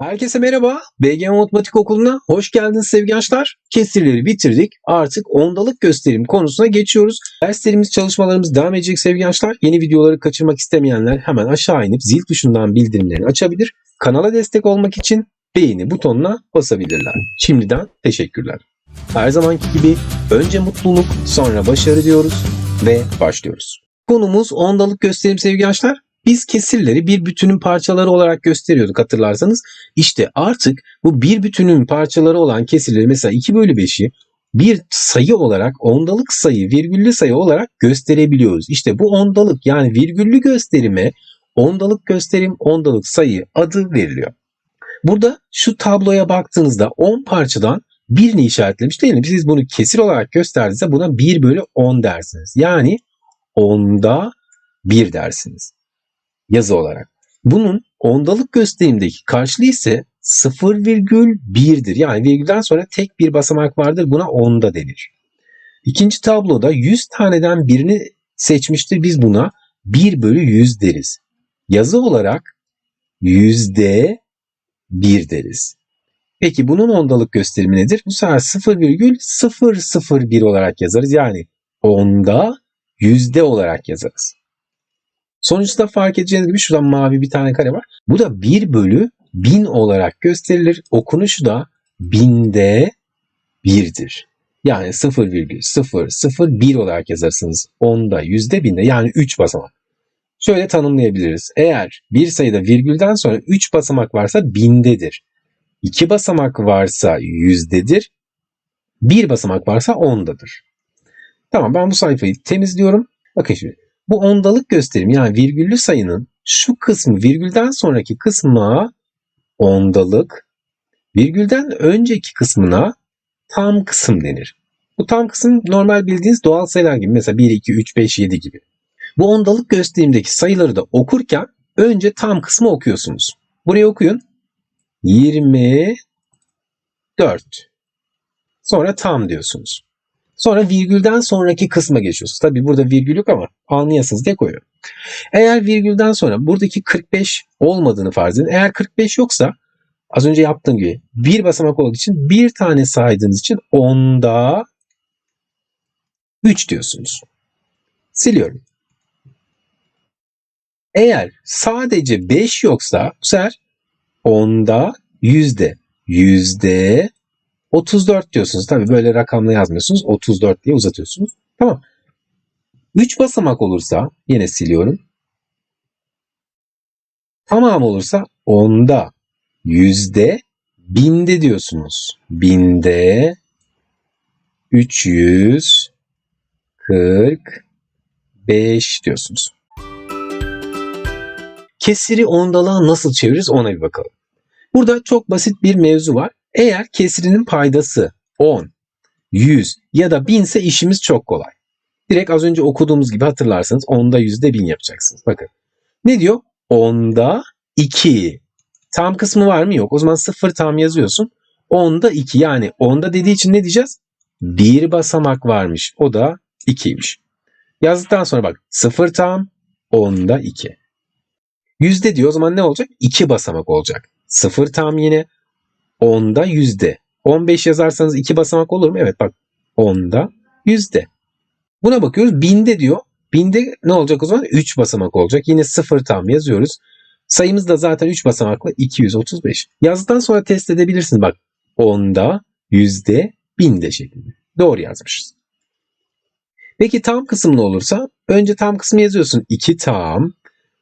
Herkese merhaba. BGM Matematik Okulu'na hoş geldiniz sevgili gençler. Kesirleri bitirdik. Artık ondalık gösterim konusuna geçiyoruz. Derslerimiz, çalışmalarımız devam edecek sevgili gençler. Yeni videoları kaçırmak istemeyenler hemen aşağı inip zil tuşundan bildirimlerini açabilir. Kanala destek olmak için beğeni butonuna basabilirler. Şimdiden teşekkürler. Her zamanki gibi önce mutluluk, sonra başarı diyoruz ve başlıyoruz. Konumuz ondalık gösterim sevgili gençler. Biz kesirleri bir bütünün parçaları olarak gösteriyorduk hatırlarsanız. İşte artık bu bir bütünün parçaları olan kesirleri mesela 2 bölü 5'i bir sayı olarak ondalık sayı, virgüllü sayı olarak gösterebiliyoruz. İşte bu ondalık yani virgüllü gösterime ondalık gösterim, ondalık sayı adı veriliyor. Burada şu tabloya baktığınızda 10 parçadan birini işaretlemiş değil mi? Siz bunu kesir olarak gösterdiğinizde buna 1 bölü 10 dersiniz. Yani 10'da 1 dersiniz yazı olarak. Bunun ondalık gösterimdeki karşılığı ise 0,1'dir. Yani virgülden sonra tek bir basamak vardır. Buna onda denir. İkinci tabloda 100 taneden birini seçmiştir. Biz buna 1 bölü 100 deriz. Yazı olarak yüzde 1 deriz. Peki bunun ondalık gösterimi nedir? Bu sefer 0,001 olarak yazarız. Yani onda yüzde olarak yazarız. Sonuçta fark edeceğiniz gibi şuradan mavi bir tane kare var. Bu da 1 bölü 1000 olarak gösterilir. Okunuşu da binde 1'dir. Yani 0,001 olarak yazarsınız. Onda, yüzde, binde yani 3 basamak. Şöyle tanımlayabiliriz. Eğer bir sayıda virgülden sonra 3 basamak varsa bindedir. 2 basamak varsa yüzdedir. 1 basamak varsa ondadır. Tamam ben bu sayfayı temizliyorum. Bakın şimdi bu ondalık gösterim yani virgüllü sayının şu kısmı virgülden sonraki kısmına ondalık, virgülden önceki kısmına tam kısım denir. Bu tam kısım normal bildiğiniz doğal sayılar gibi mesela 1, 2, 3, 5, 7 gibi. Bu ondalık gösterimdeki sayıları da okurken önce tam kısmı okuyorsunuz. Burayı okuyun. 24 sonra tam diyorsunuz. Sonra virgülden sonraki kısma geçiyorsunuz. Tabi burada virgül yok ama anlayasınız diye koyuyorum. Eğer virgülden sonra buradaki 45 olmadığını farz edin. Eğer 45 yoksa az önce yaptığım gibi bir basamak olduğu için bir tane saydığınız için onda 3 diyorsunuz. Siliyorum. Eğer sadece 5 yoksa bu sefer onda yüzde yüzde 34 diyorsunuz. Tabii böyle rakamla yazmıyorsunuz. 34 diye uzatıyorsunuz. Tamam. 3 basamak olursa yine siliyorum. Tamam olursa onda, yüzde, binde diyorsunuz. Binde 345 diyorsunuz. Kesiri ondalığa nasıl çeviririz ona bir bakalım. Burada çok basit bir mevzu var. Eğer kesirinin paydası 10, 100 ya da 1000 ise işimiz çok kolay. Direkt az önce okuduğumuz gibi hatırlarsanız 10'da yüzde 1000 yapacaksınız. Bakın. Ne diyor? 10'da 2. Tam kısmı var mı? Yok. O zaman 0 tam yazıyorsun. 10'da 2 yani 10'da dediği için ne diyeceğiz? Bir basamak varmış. O da 2'ymiş. Yazdıktan sonra bak 0 tam 10'da 2. Yüzde diyor o zaman ne olacak? 2 basamak olacak. 0 tam yine 10'da yüzde. 15 yazarsanız 2 basamak olur mu? Evet bak 10'da yüzde. Buna bakıyoruz. Binde diyor. Binde ne olacak o zaman? 3 basamak olacak. Yine 0 tam yazıyoruz. Sayımız da zaten 3 basamaklı 235. Yazdıktan sonra test edebilirsiniz. Bak 10'da yüzde binde şeklinde. Doğru yazmışız. Peki tam kısım ne olursa? Önce tam kısmı yazıyorsun. 2 tam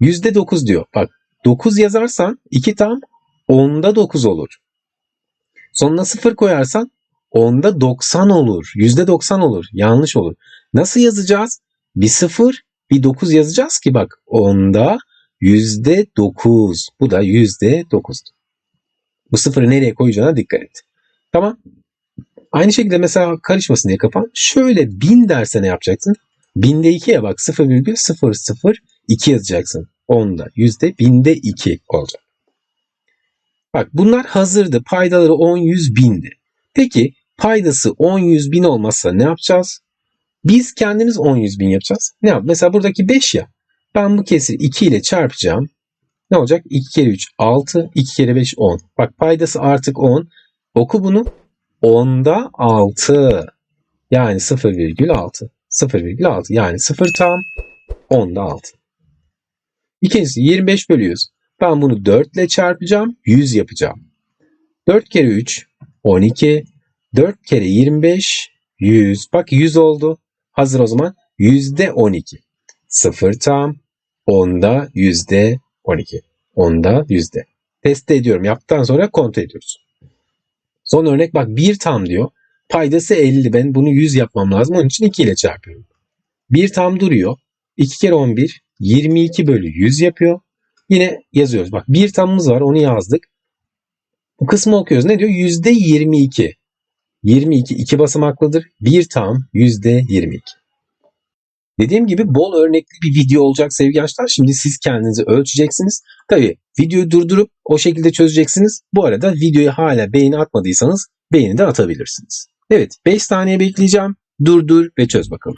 yüzde 9 diyor. Bak 9 yazarsan 2 tam 10'da 9 olur. Sonuna 0 koyarsan onda 90 olur. %90 olur. Yanlış olur. Nasıl yazacağız? Bir 0 bir 9 yazacağız ki bak onda %9. Bu da %9. Bu sıfırı nereye koyacağına dikkat et. Tamam. Aynı şekilde mesela karışmasın diye kafan. Şöyle 1000 derse ne yapacaksın? Binde 2'ye bak 0,002 yazacaksın. Onda yüzde binde 2 olacak. Bak bunlar hazırdı. Paydaları 10, 100, bindi. Peki paydası 10, 100, bin olmazsa ne yapacağız? Biz kendimiz 10, 100, bin yapacağız. Ne yap? Mesela buradaki 5 ya. Ben bu kesiri 2 ile çarpacağım. Ne olacak? 2 kere 3 6, 2 kere 5 10. Bak paydası artık 10. Oku bunu 10'da 6. Yani 0,6. 0,6 yani 0 tam 10'da 6. İkincisi 25 bölü 100. Ben bunu 4 ile çarpacağım. 100 yapacağım. 4 kere 3 12. 4 kere 25 100. Bak 100 oldu. Hazır o zaman. Yüzde 12. 0 tam 10'da yüzde 12. 10'da yüzde. Test ediyorum. Yaptıktan sonra kontrol ediyoruz. Son örnek bak 1 tam diyor. Paydası 50. Ben bunu 100 yapmam lazım. Onun için 2 ile çarpıyorum. 1 tam duruyor. 2 kere 11 22 bölü 100 yapıyor. Yine yazıyoruz. Bak bir tamımız var onu yazdık. Bu kısmı okuyoruz. Ne diyor? Yüzde 22. 22 iki basamaklıdır. Bir tam yüzde 22. Dediğim gibi bol örnekli bir video olacak sevgili gençler. Şimdi siz kendinizi ölçeceksiniz. Tabii videoyu durdurup o şekilde çözeceksiniz. Bu arada videoya hala beğeni atmadıysanız beğeni de atabilirsiniz. Evet 5 saniye bekleyeceğim. Durdur ve çöz bakalım.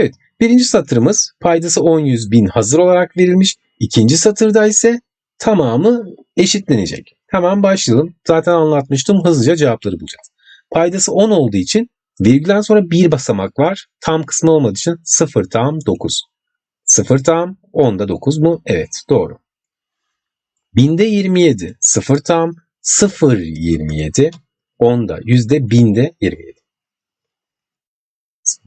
Evet birinci satırımız paydası 10 100 bin hazır olarak verilmiş. İkinci satırda ise tamamı eşitlenecek. Hemen başlayalım. Zaten anlatmıştım. Hızlıca cevapları bulacağız. Paydası 10 olduğu için virgülden sonra bir basamak var. Tam kısmı olmadığı için 0 tam 9. 0 tam 10'da 9 mu? Evet doğru. Binde 27. 0 tam 0 27. 10'da yüzde binde 27.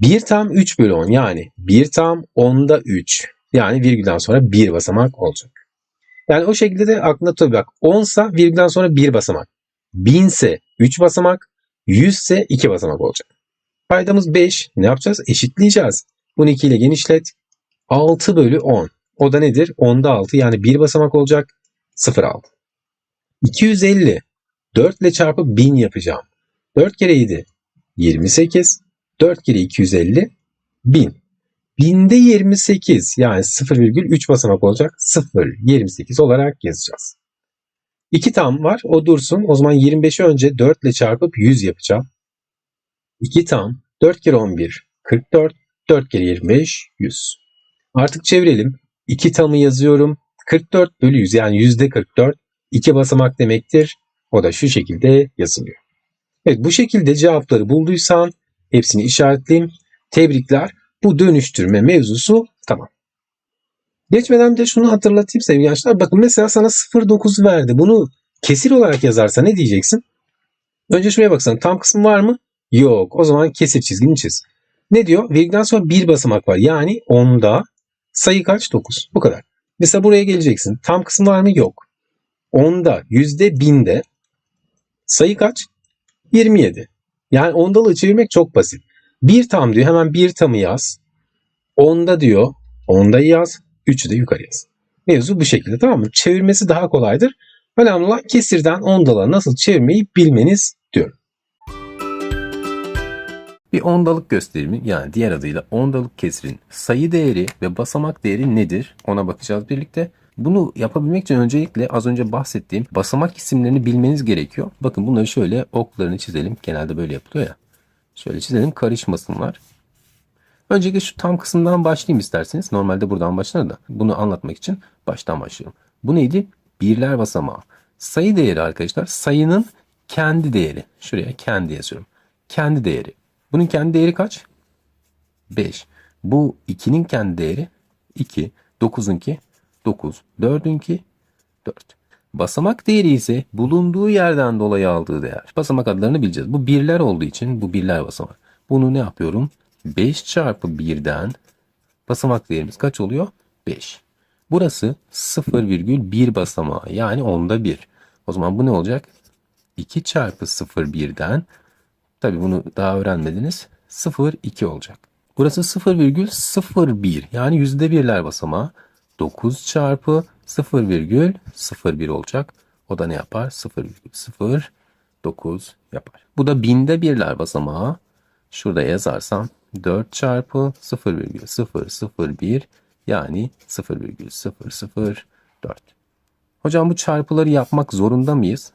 1 tam 3 bölü 10 yani 1 tam 10'da 3. Yani virgülden sonra bir basamak olacak. Yani o şekilde de aklında tabii bak 10 ise virgülden sonra bir basamak. 1000 ise 3 basamak. 100 ise 2 basamak olacak. Paydamız 5. Ne yapacağız? Eşitleyeceğiz. Bunu 2 ile genişlet. 6 bölü 10. O da nedir? 10'da 6 yani bir basamak olacak. 0,6. 250. 4 ile çarpıp 1000 yapacağım. 4 kere 7. 28. 4 kere 250 1000. Binde 28 yani 0,3 basamak olacak. 0,28 olarak yazacağız. 2 tam var o dursun. O zaman 25'i önce 4 ile çarpıp 100 yapacağım. 2 tam 4 kere 11 44 4 kere 25 100. Artık çevirelim. 2 tamı yazıyorum. 44 bölü 100 yani yüzde 44 2 basamak demektir. O da şu şekilde yazılıyor. Evet bu şekilde cevapları bulduysan Hepsini işaretleyeyim. Tebrikler. Bu dönüştürme mevzusu tamam. Geçmeden de şunu hatırlatayım sevgili gençler. Bakın mesela sana 0.9 verdi. Bunu kesir olarak yazarsa ne diyeceksin? Önce şuraya baksana. Tam kısım var mı? Yok. O zaman kesir çizgini çiz. Ne diyor? Virgülden sonra bir basamak var. Yani 10'da sayı kaç? 9. Bu kadar. Mesela buraya geleceksin. Tam kısım var mı? Yok. 10'da yüzde binde sayı kaç? 27. Yani ondalığı çevirmek çok basit. Bir tam diyor hemen bir tamı yaz. Onda diyor ondayı yaz. Üçü de yukarı yaz. Mevzu bu şekilde tamam mı? Çevirmesi daha kolaydır. Önemli olan kesirden ondalığa nasıl çevirmeyi bilmeniz diyorum. Bir ondalık gösterimi yani diğer adıyla ondalık kesirin sayı değeri ve basamak değeri nedir ona bakacağız birlikte. Bunu yapabilmek için öncelikle az önce bahsettiğim basamak isimlerini bilmeniz gerekiyor. Bakın bunları şöyle oklarını çizelim. Genelde böyle yapılıyor ya. Şöyle çizelim karışmasınlar. Öncelikle şu tam kısımdan başlayayım isterseniz. Normalde buradan başlar da bunu anlatmak için baştan başlayalım. Bu neydi? Birler basamağı. Sayı değeri arkadaşlar sayının kendi değeri. Şuraya kendi yazıyorum. Kendi değeri. Bunun kendi değeri kaç? 5. Bu 2'nin kendi değeri 2. 9'unki 9. 4'ünki 4. Basamak değeri ise bulunduğu yerden dolayı aldığı değer. Basamak adlarını bileceğiz. Bu birler olduğu için bu birler basamak. Bunu ne yapıyorum? 5 çarpı 1'den basamak değerimiz kaç oluyor? 5. Burası 0,1 basamağı yani onda 1. O zaman bu ne olacak? 2 çarpı 0,1'den tabi bunu daha öğrenmediniz. 0,2 olacak. Burası 0,01 yani yüzde birler basamağı. 9 çarpı 0,01 olacak. O da ne yapar? 0,09 yapar. Bu da binde birler basamağı. Şurada yazarsam 4 çarpı 0,001 yani 0,004. Hocam bu çarpıları yapmak zorunda mıyız?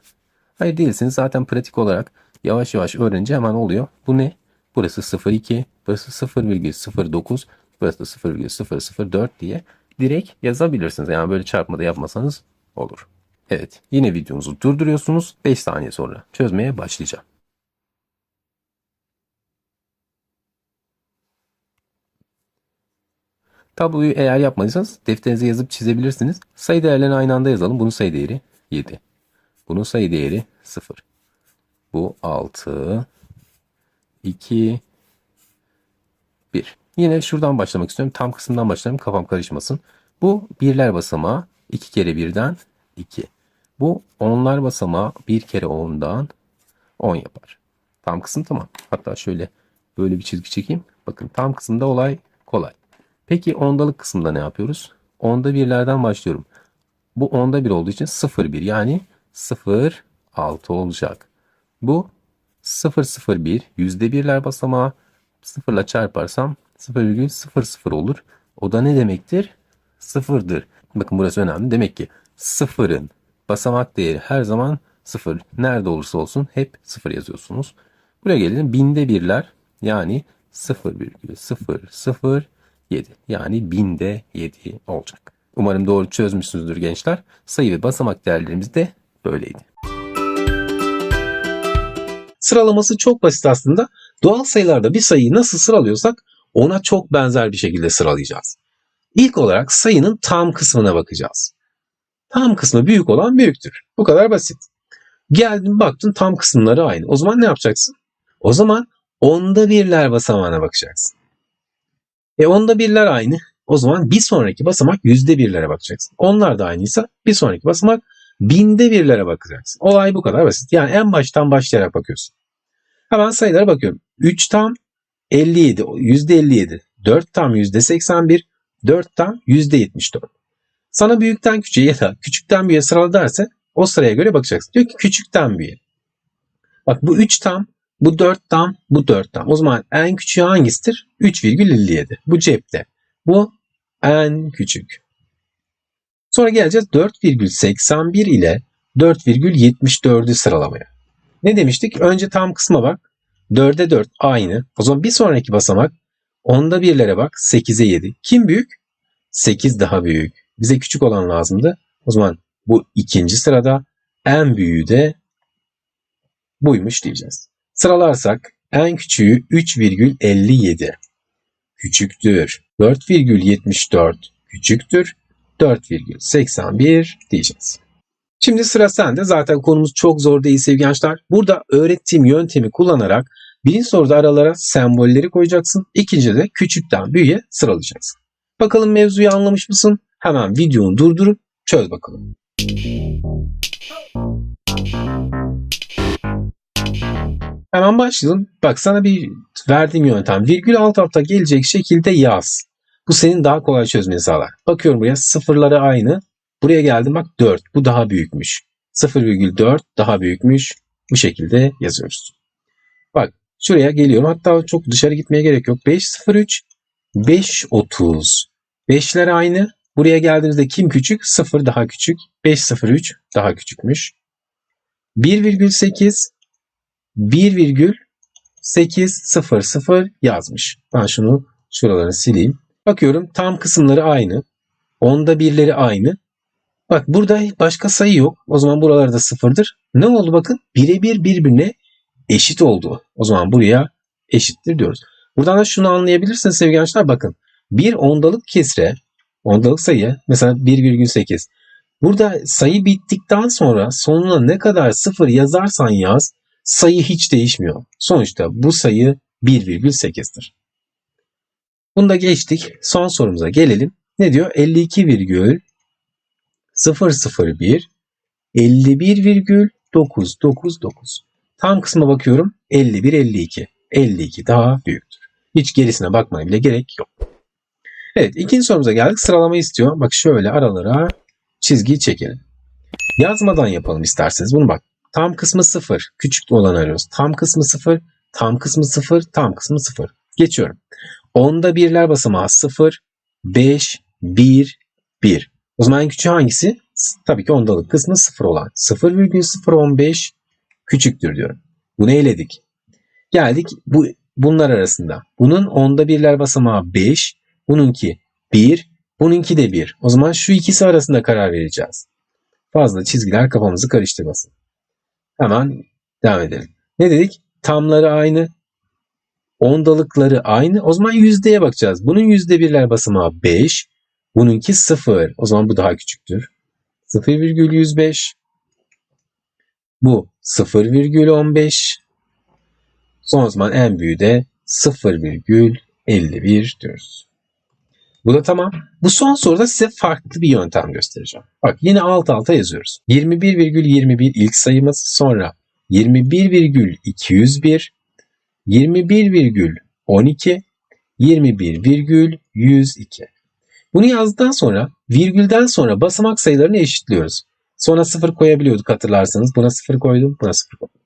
Hayır değilsiniz. Zaten pratik olarak yavaş yavaş öğrenince hemen oluyor. Bu ne? Burası 0,2, burası 0,09. Burası da 0,004 diye direkt yazabilirsiniz. Yani böyle çarpmada yapmasanız olur. Evet yine videomuzu durduruyorsunuz. 5 saniye sonra çözmeye başlayacağım. Tabloyu eğer yapmadıysanız defterinize yazıp çizebilirsiniz. Sayı değerlerini aynı anda yazalım. Bunun sayı değeri 7. Bunun sayı değeri 0. Bu 6, 2, 1. Yine şuradan başlamak istiyorum. Tam kısımdan başlayalım. Kafam karışmasın. Bu birler basamağı 2 kere birden 2. Bu onlar basamağı 1 kere 10'dan 10 yapar. Tam kısım tamam. Hatta şöyle böyle bir çizgi çekeyim. Bakın tam kısımda olay kolay. Peki ondalık kısımda ne yapıyoruz? Onda birlerden başlıyorum. Bu onda bir olduğu için 0 1 yani 0 6 olacak. Bu 001 yüzde birler basamağı sıfırla çarparsam 0,00 olur. O da ne demektir? Sıfırdır. Bakın burası önemli. Demek ki sıfırın basamak değeri her zaman sıfır. Nerede olursa olsun hep sıfır yazıyorsunuz. Buraya gelelim. Binde birler yani 0,007 yani binde 7 olacak. Umarım doğru çözmüşsünüzdür gençler. Sayı ve basamak değerlerimiz de böyleydi. Sıralaması çok basit aslında. Doğal sayılarda bir sayıyı nasıl sıralıyorsak ona çok benzer bir şekilde sıralayacağız. İlk olarak sayının tam kısmına bakacağız. Tam kısmı büyük olan büyüktür. Bu kadar basit. Geldin baktın tam kısımları aynı. O zaman ne yapacaksın? O zaman onda birler basamağına bakacaksın. E onda birler aynı. O zaman bir sonraki basamak yüzde birlere bakacaksın. Onlar da aynıysa bir sonraki basamak binde birlere bakacaksın. Olay bu kadar basit. Yani en baştan başlayarak bakıyorsun. Hemen sayılara bakıyorum. 3 tam 57, yüzde 57. 4 tam yüzde 81, 4 tam yüzde 74. Sana büyükten küçüğe ya da küçükten büyüğe sıralı derse o sıraya göre bakacaksın. Diyor ki küçükten büyüğe. Bak bu 3 tam, bu 4 tam, bu 4 tam. O zaman en küçüğü hangisidir? 3,57. Bu cepte. Bu en küçük. Sonra geleceğiz 4,81 ile 4,74'ü sıralamaya. Ne demiştik? Önce tam kısma bak. 4'e 4 aynı. O zaman bir sonraki basamak 10'da birlere bak. 8'e 7. Kim büyük? 8 daha büyük. Bize küçük olan lazımdı. O zaman bu ikinci sırada en büyüğü de buymuş diyeceğiz. Sıralarsak en küçüğü 3,57 küçüktür. 4,74 küçüktür. 4,81 diyeceğiz. Şimdi sıra sende. Zaten konumuz çok zor değil sevgili gençler. Burada öğrettiğim yöntemi kullanarak birinci soruda aralara sembolleri koyacaksın. İkinci de küçükten büyüğe sıralayacaksın. Bakalım mevzuyu anlamış mısın? Hemen videonu durdurup çöz bakalım. Hemen başlayalım. Bak sana bir verdiğim yöntem. Virgül alt alta gelecek şekilde yaz. Bu senin daha kolay çözmeni sağlar. Bakıyorum buraya sıfırları aynı. Buraya geldim bak 4. Bu daha büyükmüş. 0,4 daha büyükmüş. Bu şekilde yazıyoruz. Bak şuraya geliyorum. Hatta çok dışarı gitmeye gerek yok. 5,03 5,30 5'ler aynı. Buraya geldiğimizde kim küçük? 0 daha küçük. 5,03 daha küçükmüş. 1,8 1,800 yazmış. Ben şunu şuraları sileyim. Bakıyorum tam kısımları aynı. Onda birleri aynı. Bak burada başka sayı yok. O zaman buralarda sıfırdır. Ne oldu bakın? Birebir birbirine eşit oldu. O zaman buraya eşittir diyoruz. Buradan da şunu anlayabilirsiniz sevgili gençler. Bakın bir ondalık kesre, ondalık sayı mesela 1,8. Burada sayı bittikten sonra sonuna ne kadar sıfır yazarsan yaz sayı hiç değişmiyor. Sonuçta bu sayı 1,8'dir. Bunu da geçtik. Son sorumuza gelelim. Ne diyor? 52,001 51,999. Tam kısma bakıyorum. 51 52. 52 daha büyüktür. Hiç gerisine bakmaya bile gerek yok. Evet ikinci sorumuza geldik. Sıralama istiyor. Bak şöyle aralara çizgiyi çekelim. Yazmadan yapalım isterseniz. Bunu bak. Tam kısmı 0. Küçük olan arıyoruz. Tam kısmı 0. Tam kısmı 0. Tam kısmı 0. Geçiyorum. Onda birler basamağı 0, 5, 1, 1. O zaman en küçüğü hangisi? Tabii ki ondalık kısmı 0 olan. 0,015 küçüktür diyorum. Bunu eledik. Geldik bu bunlar arasında. Bunun onda birler basamağı 5, bununki 1, bununki de 1. O zaman şu ikisi arasında karar vereceğiz. Fazla çizgiler kafamızı karıştırmasın. Hemen devam edelim. Ne dedik? Tamları aynı, ondalıkları aynı. O zaman yüzdeye bakacağız. Bunun yüzde birler basamağı 5. Bununki 0. O zaman bu daha küçüktür. 0,105. Bu 0,15. Son zaman en büyüğü de 0,51 diyoruz. Bu da tamam. Bu son soruda size farklı bir yöntem göstereceğim. Bak yine alt alta yazıyoruz. 21,21 ilk sayımız sonra 21,201 21,12 21,102 Bunu yazdıktan sonra virgülden sonra basamak sayılarını eşitliyoruz. Sonra sıfır koyabiliyorduk hatırlarsanız. Buna sıfır koydum, buna sıfır koydum.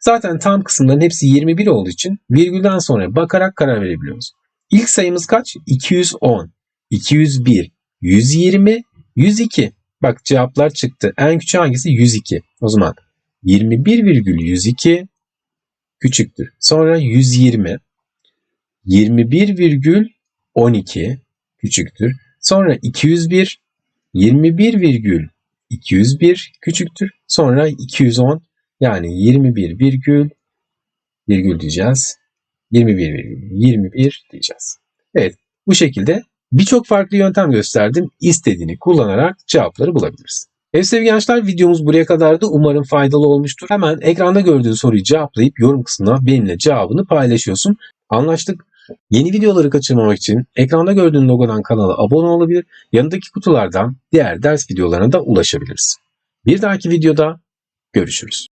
Zaten tam kısımların hepsi 21 olduğu için virgülden sonra bakarak karar verebiliyoruz. İlk sayımız kaç? 210, 201, 120, 102. Bak cevaplar çıktı. En küçük hangisi? 102. O zaman 21,102 küçüktür. Sonra 120, 21,12 küçüktür. Sonra 201, 21,201 küçüktür. Sonra 210 yani 21 virgül virgül diyeceğiz. 21 virgül 21 diyeceğiz. Evet bu şekilde birçok farklı yöntem gösterdim. İstediğini kullanarak cevapları bulabiliriz. Evet sevgili gençler videomuz buraya kadardı. Umarım faydalı olmuştur. Hemen ekranda gördüğün soruyu cevaplayıp yorum kısmına benimle cevabını paylaşıyorsun. Anlaştık. Yeni videoları kaçırmamak için ekranda gördüğün logodan kanala abone olabilir. Yanındaki kutulardan diğer ders videolarına da ulaşabiliriz. Bir dahaki videoda görüşürüz.